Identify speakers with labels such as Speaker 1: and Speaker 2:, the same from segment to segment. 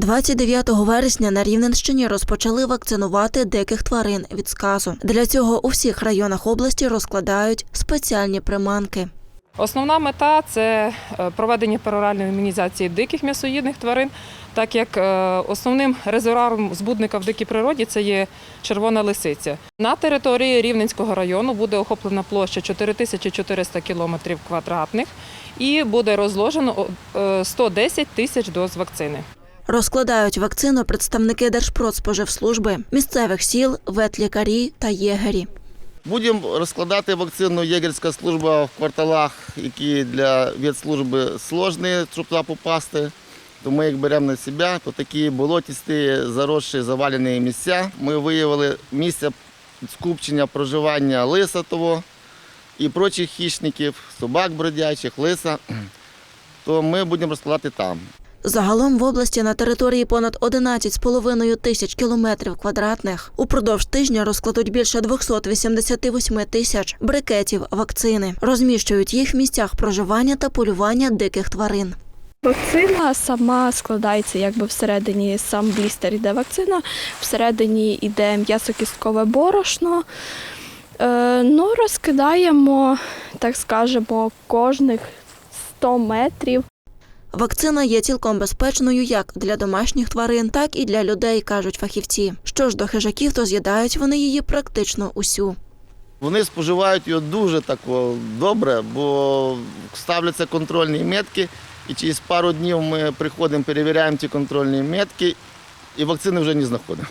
Speaker 1: 29 вересня на Рівненщині розпочали вакцинувати диких тварин від сказу. Для цього у всіх районах області розкладають спеціальні приманки.
Speaker 2: Основна мета це е, проведення пероральної імунізації диких м'ясоїдних тварин, так як е, основним резервуаром збудника в дикій природі це є червона лисиця. На території Рівненського району буде охоплена площа 4400 кілометрів квадратних і буде розложено е, 110 тисяч доз вакцини.
Speaker 1: Розкладають вакцину представники Держпродспоживслужби, місцевих сіл, ветлікарі та єгері.
Speaker 3: Будемо розкладати вакцину єгерська служба в кварталах, які для ветслужби сложні, щоб туди попасти. То ми їх беремо на себе по такі болотісті, заросші, завалені місця. Ми виявили місця скупчення проживання лиса того і прочих хищників, собак бродячих, лиса. То ми будемо розкладати там.
Speaker 1: Загалом в області на території понад 11,5 тисяч кілометрів квадратних упродовж тижня розкладуть більше 288 тисяч брикетів вакцини. Розміщують їх в місцях проживання та полювання диких тварин.
Speaker 4: Вакцина сама складається якби всередині сам блістер іде вакцина, всередині йде м'ясокісткове борошно. Е, ну, розкидаємо, так скажемо, кожних 100 метрів.
Speaker 1: Вакцина є цілком безпечною як для домашніх тварин, так і для людей, кажуть фахівці. Що ж до хижаків, то з'їдають вони її практично усю.
Speaker 3: Вони споживають його дуже так добре, бо ставляться контрольні метки, і через пару днів ми приходимо, перевіряємо ті контрольні метки, і вакцини вже не знаходимо.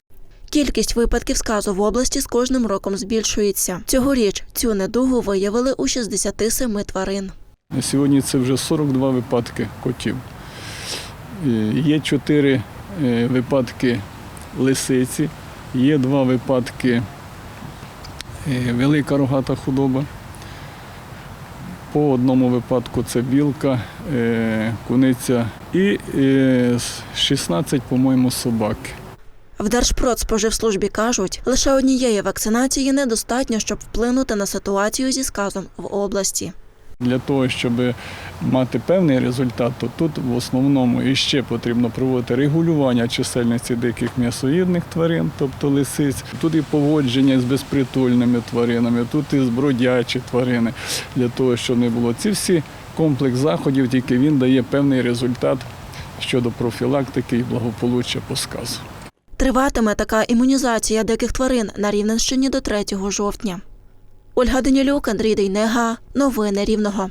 Speaker 1: Кількість випадків сказу в області з кожним роком збільшується. Цьогоріч цю недугу виявили у 67 тварин.
Speaker 5: На сьогодні це вже 42 випадки котів. Е, Є 4 випадки лисиці, є 2 випадки е, велика рогата худоба. По одному випадку це білка, е, куниця і е, 16, по-моєму, собаки.
Speaker 1: В Держпродспоживслужбі кажуть, лише однієї вакцинації недостатньо, щоб вплинути на ситуацію зі сказом в області.
Speaker 5: Для того, щоб мати певний результат, то тут в основному іще потрібно проводити регулювання чисельності диких м'ясоїдних тварин, тобто лисиць. Тут і поводження з безпритульними тваринами, тут і з тварини, для того, щоб не було. Ці всі комплекс заходів, тільки він дає певний результат щодо профілактики і благополуччя по сказу.
Speaker 1: Триватиме така імунізація диких тварин на Рівненщині до 3 жовтня. Ольга Данілюк, Андрій Дейнега. Новини Рівного.